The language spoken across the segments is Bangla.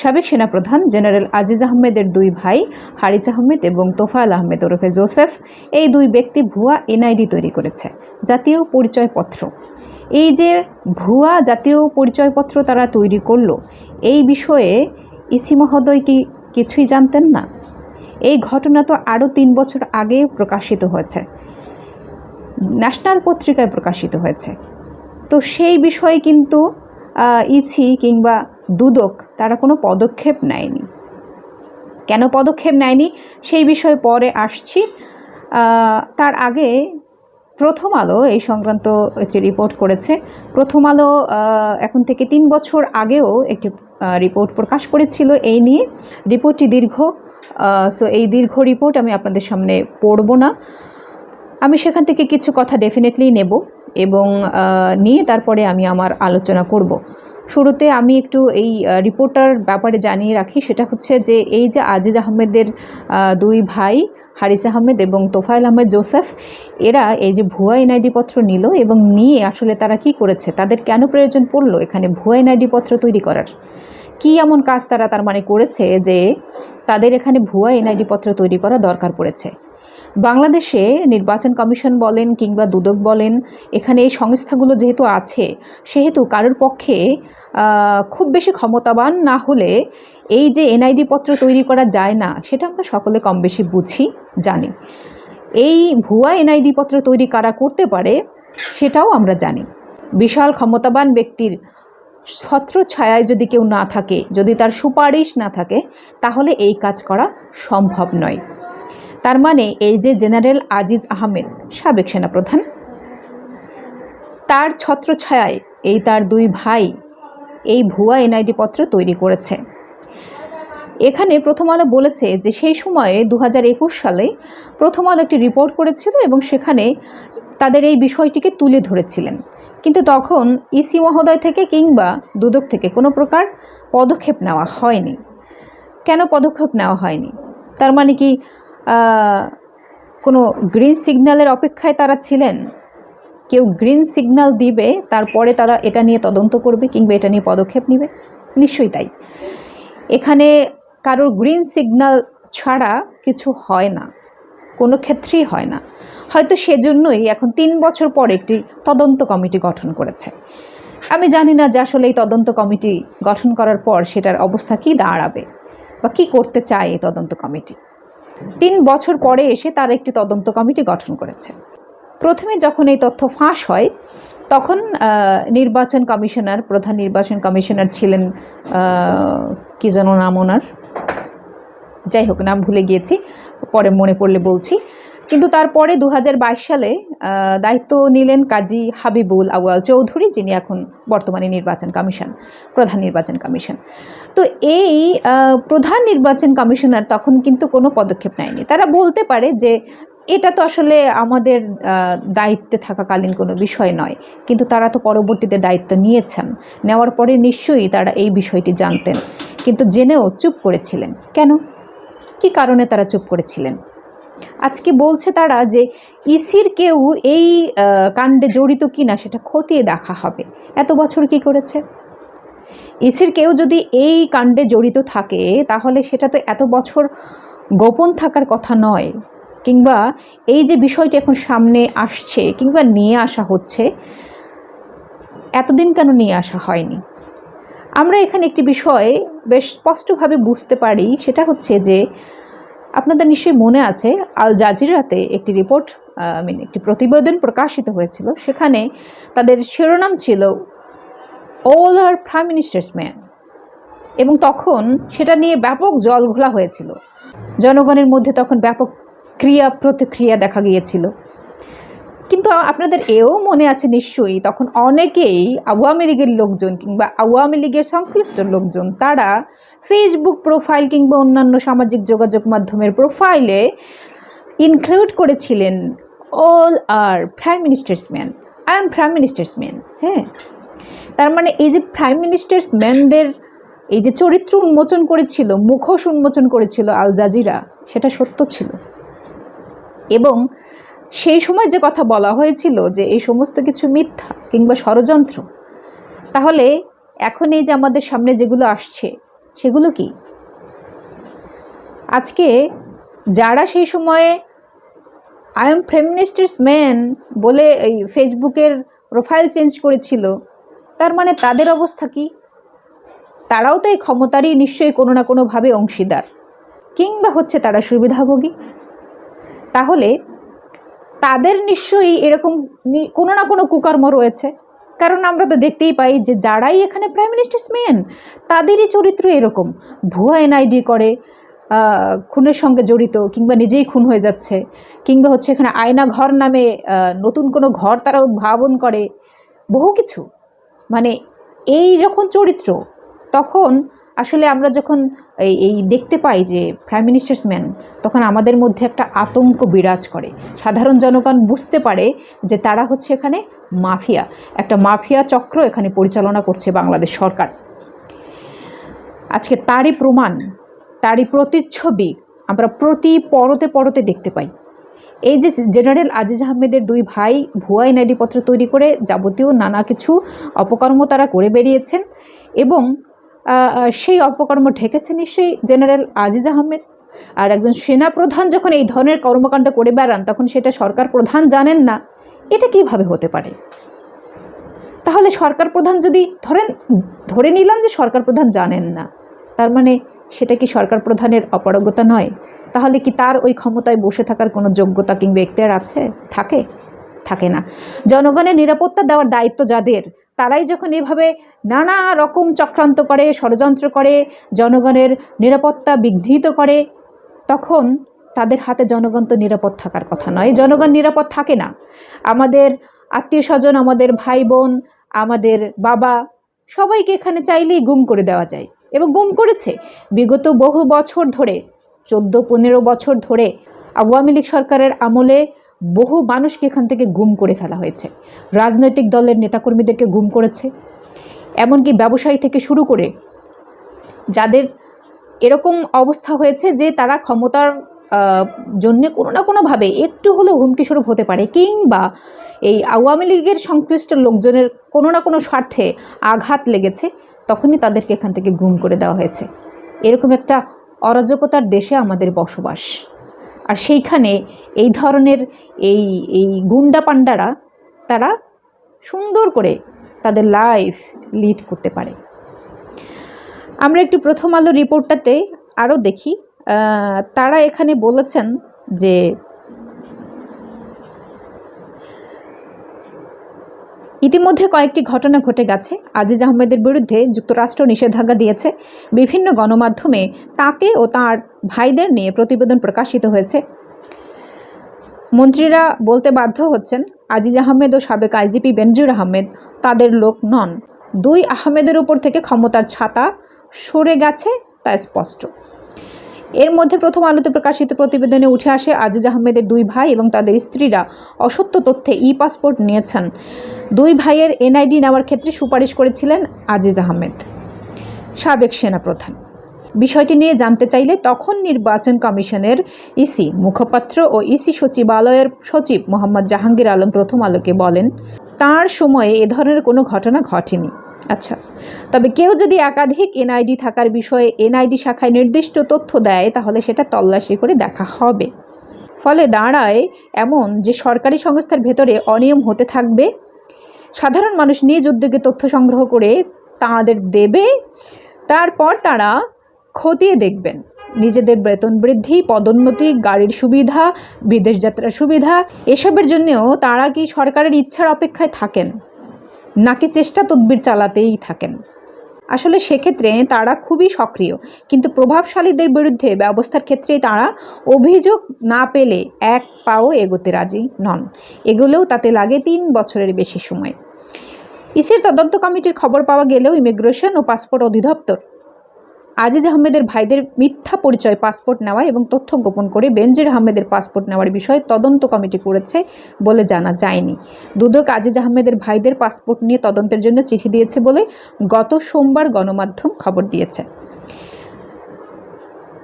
সাবেক সেনাপ্রধান জেনারেল আজিজ আহমেদের দুই ভাই, হারিজ আহমেদ এবং তোফায়েল আহমেদ ওরফে জোসেফ, এই দুই ব্যক্তি ভুয়া এনআইডি তৈরি করেছে, জাতীয় পরিচয়পত্র। এই যে ভুয়া জাতীয় পরিচয়পত্র তারা তৈরি করল, এই বিষয়ে ইসি মহোদয় কি কিছুই জানতেন না? এই ঘটনা তো আরও তিন বছর আগে প্রকাশিত হয়েছে, ন্যাশনাল পত্রিকায় প্রকাশিত হয়েছে। তো সেই বিষয়ে কিন্তু ইছি কিংবা দুদক, তারা কোনো পদক্ষেপ নেয়নি। কেন পদক্ষেপ নেয়নি? সেই বিষয়ে পরে আসছি। তার আগে প্রথম আলো এই সংক্রান্ত একটি রিপোর্ট করেছে। প্রথম আলো এখন থেকে তিন বছর আগেও একটি রিপোর্ট প্রকাশ করেছিল এই নিয়ে। রিপোর্টটি দীর্ঘ সো এই দীর্ঘ রিপোর্ট আমি আপনাদের সামনে পড়ব না। আমি সেখান থেকে কিছু কথা ডেফিনেটলি নেব এবং নিয়ে তারপরে আমি আমার আলোচনা করব। শুরুতে আমি একটু এই রিপোর্টার ব্যাপারে জানিয়ে রাখি। সেটা হচ্ছে যে, এই যে আজিজ আহমেদের দুই ভাই, হারিস আহমেদ এবং তোফায়েল আহমেদ জোসেফ, এরা এই যে ভুয়া এনআইডি পত্র নিল এবং নিয়ে আসলে তারা কি করেছে? তাদের কেন প্রয়োজন পড়ল এখানে ভুয়া এনআইডি পত্র তৈরি করার? কি এমন কাজ তারা তার মানে করেছে যে, তাদের এখানে ভুয়া এনআইডি পত্র তৈরি করা দরকার পড়েছে? বাংলাদেশে নির্বাচন কমিশন বলেন কিংবা দুদক বলেন, এখানে এই সংস্থাগুলো যেহেতু আছে, সেহেতু কারোর পক্ষে খুব বেশি ক্ষমতাবান না হলে এই যে এনআইডি পত্র তৈরি করা যায় না, সেটা আমরা সকলে কম বেশি বুঝি, জানি। এই ভুয়া এনআইডি পত্র তৈরি কারা করতে পারে, সেটাও আমরা জানি। বিশাল ক্ষমতাবান ব্যক্তির ছত্র ছায়ায় যদি কেউ না থাকে, যদি তার সুপারিশ না থাকে, তাহলে এই কাজ করা সম্ভব নয়। তার মানে এই যে জেনারেল আজিজ আহমেদ, সাবেক সেনাপ্রধান। তার ছত্রছায়ায় এই তার দুই ভাই, এই ভুয়া এনআইডি পত্র তৈরি করেছে। এখানে প্রথম আলো বলেছে যে সেই সময়ে দু হাজার একুশ সালে প্রথম আলো একটি রিপোর্ট করেছিল এবং সেখানে তাদের এই বিষয়টিকে তুলে ধরেছিলেন। কিন্তু তখন ইসি মহোদয় থেকে কিংবা দুদক থেকে কোনো প্রকার পদক্ষেপ নেওয়া হয়নি। কেন পদক্ষেপ নেওয়া হয়নি? তার মানে কি কোনো গ্রিন সিগন্যালের অপেক্ষায় তারা ছিলেন? কেউ গ্রিন সিগন্যাল দিবে, তারপরে তারা এটা নিয়ে তদন্ত করবে কিংবা এটা নিয়ে পদক্ষেপ নেবে? নিশ্চয়ই তাই। এখানে কারোর গ্রিন সিগন্যাল ছাড়া কিছু হয় না। কোনো ক্ষেত্রেই হয় না। হয়তো সেজন্যই এখন তিন বছর পর একটি তদন্ত কমিটি গঠন করেছে। আমি জানি না যে আসলে এই তদন্ত কমিটি গঠন করার পর সেটার অবস্থা কি দাঁড়াবে বা কি করতে চায় এই তদন্ত কমিটি। তিন বছর পরে এসে তার একটি তদন্ত কমিটি গঠন করেছে। প্রথমে যখন এই তথ্য ফাঁস হয়, তখন নির্বাচন কমিশনার, প্রধান নির্বাচন কমিশনার ছিলেন কী যেন নাম ওনার? যাই হোক, নাম ভুলে গিয়েছি, পরে মনে পড়লে বলছি। কিন্তু তারপরে দু হাজার বাইশ সালে দায়িত্ব নিলেন কাজী হাবিবুল আউয়াল চৌধুরী, যিনি এখন বর্তমানে নির্বাচন কমিশন, প্রধান নির্বাচন কমিশন। তো এই প্রধান নির্বাচন কমিশনার তখন কিন্তু কোনো পদক্ষেপ নেয়নি। তারা বলতে পারে যে এটা তো আসলে আমাদের দায়িত্বে থাকাকালীন কোনো বিষয় নয়, কিন্তু তারা তো পরবর্তীতে দায়িত্ব নিয়েছেন। নেওয়ার পরে নিশ্চয়ই তারা এই বিষয়টি জানতেন। কিন্তু জেনেও চুপ করেছিলেন। কেন? কি কারণে তারা চুপ করেছিলেন? আজকে বলছে তারা যে ইসির কেউ এই কাণ্ডে জড়িত কিনা সেটা খতিয়ে দেখা হবে। এত বছর কি করেছে? ইসির কেউ যদি এই কাণ্ডে জড়িত থাকে, তাহলে সেটা তো এত বছর গোপন থাকার কথা নয়। কিংবা এই যে বিষয়টি এখন সামনে আসছে, কিংবা নিয়ে আসা হচ্ছে, এতদিন কেন নিয়ে আসা হয়নি? আমরা এখানে একটি বিষয় বেশ স্পষ্টভাবে বুঝতে পারি, সেটা হচ্ছে যে আপনাদের নিশ্চয়ই মনে আছে, আল জাজিরাতে একটি রিপোর্ট মিন একটি প্রতিবেদন প্রকাশিত হয়েছিল। সেখানে তাদের শিরোনাম ছিল all are prime minister's man এবং তখন সেটা নিয়ে ব্যাপক জল ঘোলা হয়েছিল। জনগণের মধ্যে তখন ব্যাপক ক্রিয়া প্রতিক্রিয়া দেখা গিয়েছিল। কিন্তু আপনাদের এও মনে আছে নিশ্চয়ই, তখন অনেকেই আওয়ামী লীগের লোকজন কিংবা আওয়ামী লীগের সংশ্লিষ্ট লোকজন, তারা ফেসবুক প্রোফাইল কিংবা অন্যান্য সামাজিক যোগাযোগ মাধ্যমের প্রোফাইলে ইনক্লুড করেছিলেন all are prime minister's man I am prime minister's man হ্যাঁ? তার মানে এই যে প্রাইম মিনিস্টার্স ম্যানদের এই যে চরিত্র উন্মোচন করেছিল, মুখোশ উন্মোচন করেছিল আল জাজিরা, সেটা সত্য ছিল। এবং সেই সময় যে কথা বলা হয়েছিল যে এই সমস্ত কিছু মিথ্যা কিংবা ষড়যন্ত্র, তাহলে এখন এই যে আমাদের সামনে যেগুলো আসছে, সেগুলো কি? আজকে যারা সেই সময়ে আই এম ফেমিনিস্টস ম্যান বলে এই ফেসবুকের প্রোফাইল চেঞ্জ করেছিল, তার মানে তাদের অবস্থা কি? তারাও তো এই ক্ষমতারই নিশ্চয়ই কোনো না কোনোভাবে অংশীদার, কিংবা হচ্ছে তারা সুবিধাভোগী? তাহলে তাদের নিশ্চয়ই এরকম কোনো না কোনো কুকর্ম রয়েছে। কারণ আমরা তো দেখতেই পাই যে যারাই এখানে প্রাইম মিনিস্টার্স মেন তাদেরই চরিত্র এরকম। ভুয়া এনআইডি করে খুনের সঙ্গে জড়িত কিংবা নিজেই খুন হয়ে যাচ্ছে, কিংবা হচ্ছে এখানে আয়না ঘর নামে নতুন কোনো ঘর তারা উদ্ভাবন করে, বহু কিছু। মানে এই যখন চরিত্র তখন আসলে আমরা যখন এই এই দেখতে পাই যে প্রাইম মিনিস্টার্স ম্যান তখন আমাদের মধ্যে একটা আতঙ্ক বিরাজ করে। সাধারণ জনগণ বুঝতে পারে যে তারা হচ্ছে এখানে মাফিয়া। একটা মাফিয়া চক্র এখানে পরিচালনা করছে বাংলাদেশ সরকার। আজকে তারই প্রমাণ, তারই প্রতিচ্ছবি আমরা প্রতি পরতে পরতে দেখতে পাই। এই যে জেনারেল আজিজ আহমেদের দুই ভাই ভুয়া এনআইডি পত্র তৈরি করে যাবতীয় নানা কিছু অপকর্ম তারা করে বেরিয়েছেন এবং সেই অপকর্ম ঠেকেছে নিশ্চয়ই জেনারেল আজিজ আহমেদ। আর একজন সেনাপ্রধান যখন এই ধরনের কর্মকাণ্ড করে বেড়ান, তখন সেটা সরকার প্রধান জানেন না। এটা কীভাবে হতে পারে? তাহলে সরকার প্রধান যদি ধরেন, ধরে নিলাম যে সরকার প্রধান জানেন না, তার মানে সেটা কি সরকার প্রধানের অপারগতা নয়? তাহলে কি তার ওই ক্ষমতায় বসে থাকার কোনো যোগ্যতা কিংবা এখতিয়ার আছে? থাকে থাকে না। জনগণের নিরাপত্তা দেওয়ার দায়িত্ব যাদের তারাই যখন এভাবে নানা রকম চক্রান্ত করে, ষড়যন্ত্র করে, জনগণের নিরাপত্তা বিঘ্নিত করে, তখন তাদের হাতে জনগণ তো নিরাপদ থাকার কথা নয়। জনগণ নিরাপদ থাকে না। আমাদের আত্মীয় স্বজন আমাদের ভাই বোন আমাদের বাবা, সবাইকে এখানে চাইলেই গুম করে দেওয়া যায় এবং গুম করেছে। বিগত বহু বছর ধরে, চোদ্দ, পনেরো বছর ধরে আওয়ামী লীগ সরকারের আমলে বহু মানুষকে এখান থেকে গুম করে ফেলা হয়েছে। রাজনৈতিক দলের নেতাকর্মীদেরকে গুম করেছে। এমনকি ব্যবসায়ী থেকে শুরু করে যাদের এরকম অবস্থা হয়েছে যে তারা ক্ষমতার জন্যে কোনো না কোনোভাবে একটু হলেও হুমকি স্বরূপ হতে পারে কিংবা এই আওয়ামী লীগের সংশ্লিষ্ট লোকজনের কোনো না কোনো স্বার্থে আঘাত লেগেছে, তখনই তাদেরকে এখান থেকে গুম করে দেওয়া হয়েছে। এরকম একটা অরাজকতার দেশে আমাদের বসবাস। আর সেইখানে এই ধরনের এই এই গুন্ডা পান্ডারা তারা সুন্দর করে তাদের লাইফ লিড করতে পারে। আমরা একটু প্রথম আলো রিপোর্টটাতে আরও দেখি। তারা এখানে বলেছেন যে ইতিমধ্যে কয়েকটি ঘটনা ঘটে গেছে। আজিজ আহমেদের বিরুদ্ধে যুক্তরাষ্ট্র নিষেধাজ্ঞা দিয়েছে। বিভিন্ন গণমাধ্যমে তাকে ও তার ভাইদের নিয়ে প্রতিবেদন প্রকাশিত হয়েছে। মন্ত্রীরা বলতে বাধ্য হচ্ছেন, আজিজ আহমেদ ও সাবেক আইজিপি বেনজুর আহমেদ তাদের লোক নন। দুই আহমেদের উপর থেকে ক্ষমতার ছাতা সরে গেছে তা স্পষ্ট। এর মধ্যে প্রথম আলোতে প্রকাশিত প্রতিবেদনে উঠে আসে, আজিজ আহমেদের দুই ভাই এবং তাদের স্ত্রীরা অসত্য তথ্যে ই পাসপোর্ট নিয়েছেন। দুই ভাইয়ের এনআইডি নেওয়ার ক্ষেত্রে সুপারিশ করেছিলেন আজিজ আহমেদ। সাবেক সেনাপ্রধান। বিষয়টি নিয়ে জানতে চাইলে তখন নির্বাচন কমিশনের ইসি মুখপাত্র ও ইসি সচিবালয়ের সচিব মোহাম্মদ জাহাঙ্গীর আলম প্রথম আলোকে বলেন, তার সময়ে এ ধরনের কোনো ঘটনা ঘটেনি। আচ্ছা তবে কেউ যদি একাধিক এনআইডি থাকার বিষয়ে এনআইডি শাখায় নির্দিষ্ট তথ্য দেয়, তাহলে সেটা তল্লাশি করে দেখা হবে। ফলে দাঁড়ায় এমন যে সরকারি সংস্থার ভেতরে অনিয়ম হতে থাকবে? সাধারণ মানুষ নিজ উদ্যোগে তথ্য সংগ্রহ করে তাদের দেবে? তারপর তারা খতিয়ে দেখবেন। নিজেদের বেতন বৃদ্ধি, পদোন্নতি, গাড়ির সুবিধা, বিদেশ যাত্রার সুবিধা, এসবের জন্যেও তারা কি সরকারের ইচ্ছার অপেক্ষায় থাকেন? নাকি চেষ্টা তদবির চালাতেই থাকেন? আসলে সেক্ষেত্রে তারা খুবই সক্রিয়, কিন্তু প্রভাবশালীদের বিরুদ্ধে ব্যবস্থার ক্ষেত্রে তারা অভিযোগ না পেলে এক পাও এগোতে রাজি নন। এগুলোও তাতে লাগে তিন বছরের বেশি সময়। ইসির তদন্ত কমিটির খবর পাওয়া গেলেও ইমিগ্রেশন ও পাসপোর্ট অধিদপ্তর আজিজ আহমেদের ভাইদের মিথ্যা পরিচয়, পাসপোর্ট নেওয়া এবং তথ্য গোপন করে বেনজির আহমেদের পাসপোর্ট নেওয়ার বিষয়ে তদন্ত কমিটি করেছে বলে জানা যায়নি। দুদক আজিজ আহমেদের ভাইদের পাসপোর্ট নিয়ে তদন্তের জন্য চিঠি দিয়েছে বলে গত সোমবার গণমাধ্যম খবর দিয়েছে।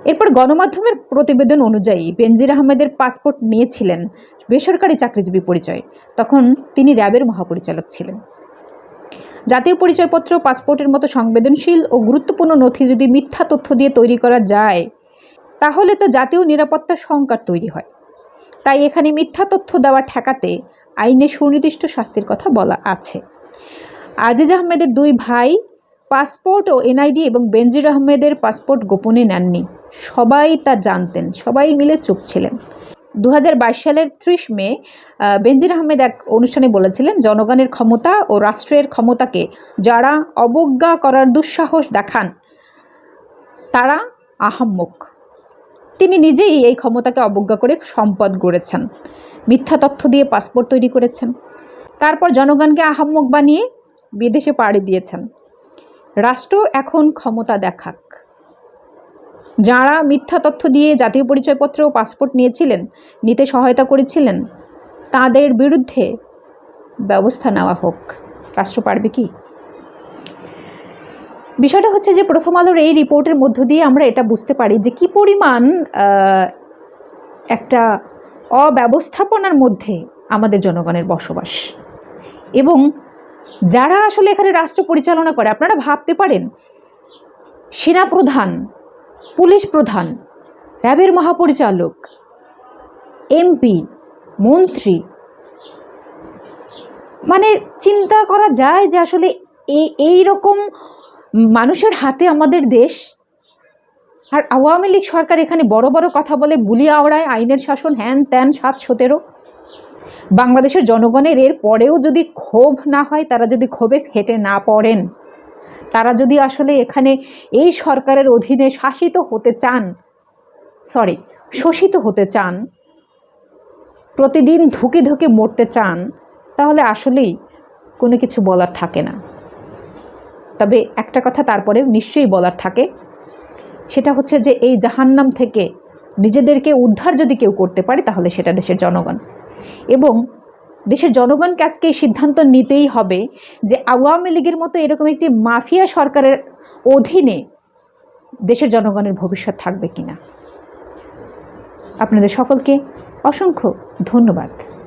এরপর গণমাধ্যমের প্রতিবেদন অনুযায়ী বেনজির আহমেদের পাসপোর্ট নিয়েছিলেন বেসরকারি চাকরিজীবী পরিচয়। তখন তিনি র্যাবের মহাপরিচালক ছিলেন। জাতীয় পরিচয়পত্র, পাসপোর্টের মতো সংবেদনশীল ও গুরুত্বপূর্ণ নথি যদি মিথ্যা তথ্য দিয়ে তৈরি করা যায়, তাহলে তো জাতীয় নিরাপত্তা সংকট তৈরি হয়। তাই এখানে মিথ্যা তথ্য দেওয়া ঠেকাতে আইনে সুনির্দিষ্ট শাস্তির কথা বলা আছে। আজিজ আহমেদের দুই ভাই, পাসপোর্ট ও এনআইডি এবং বেনজির আহমেদের পাসপোর্ট গোপনে নেননি। সবাই তা জানতেন, সবাই মিলে চুপ ছিলেন। দু হাজার বাইশ সালের ত্রিশ মে বেনজির আহমেদ এক অনুষ্ঠানে বলেছিলেন, জনগণের ক্ষমতা ও রাষ্ট্রের ক্ষমতাকে যারা অবজ্ঞা করার দুঃসাহস দেখান, তারা আহাম্মক। তিনি নিজেই এই ক্ষমতাকে অবজ্ঞা করে সম্পদ গড়েছেন, মিথ্যা তথ্য দিয়ে পাসপোর্ট তৈরি করেছেন। তারপর জনগণকে আহাম্মক বানিয়ে বিদেশে পাড়ি দিয়েছেন। রাষ্ট্র এখন ক্ষমতা দেখাক। যাঁরা মিথ্যা তথ্য দিয়ে জাতীয় পরিচয়পত্র ও পাসপোর্ট নিয়েছিলেন, নিতে সহায়তা করেছিলেন, তাদের বিরুদ্ধে ব্যবস্থা নেওয়া হোক। রাষ্ট্র পারবে কি? বিষয়টা হচ্ছে যে প্রথম আলোর এই রিপোর্টের মধ্য দিয়ে আমরা এটা বুঝতে পারি যে কি পরিমাণ একটা অব্যবস্থাপনার মধ্যে আমাদের জনগণের বসবাস। এবং যারা আসলে এখানে রাষ্ট্র পরিচালনা করে, আপনারা ভাবতে পারেন, সেনাপ্রধান পুলিশ প্রধান, র্যাবের মহাপরিচালক, এমপি, মন্ত্রী। মানে চিন্তা করা যায় যে আসলে এই রকম মানুষের হাতে আমাদের দেশ। আর আওয়ামী লীগ সরকার এখানে বড় বড় কথা বলে বুলি আওড়ায়, আইনের শাসন হ্যান ত্যান সাত সতেরো। বাংলাদেশের জনগণের এর পরেও যদি ক্ষোভ না হয়, তারা যদি ক্ষোভে ফেটে না পড়েন। তারা যদি আসলে এখানে এই সরকারের অধীনে শাসিত হতে চান সরি শোষিত হতে চান, প্রতিদিন ধুকে ধুকে মরতে চান, তাহলে আসলেই কোনো কিছু বলার থাকে না। তবে একটা কথা তারপরেও নিশ্চয়ই বলার থাকে, সেটা হচ্ছে যে এই জাহান্নাম থেকে নিজেদেরকে উদ্ধার যদি কেউ করতে পারে, তাহলে সেটা দেশের জনগণ। এবং দেশের জনগণকে আজকে এই সিদ্ধান্ত নিতেই হবে যে আওয়ামী লীগের মতো এরকম একটি মাফিয়া সরকারের অধীনে দেশের জনগণের ভবিষ্যৎ থাকবে কিনা। আপনাদের সকলকে অসংখ্য ধন্যবাদ।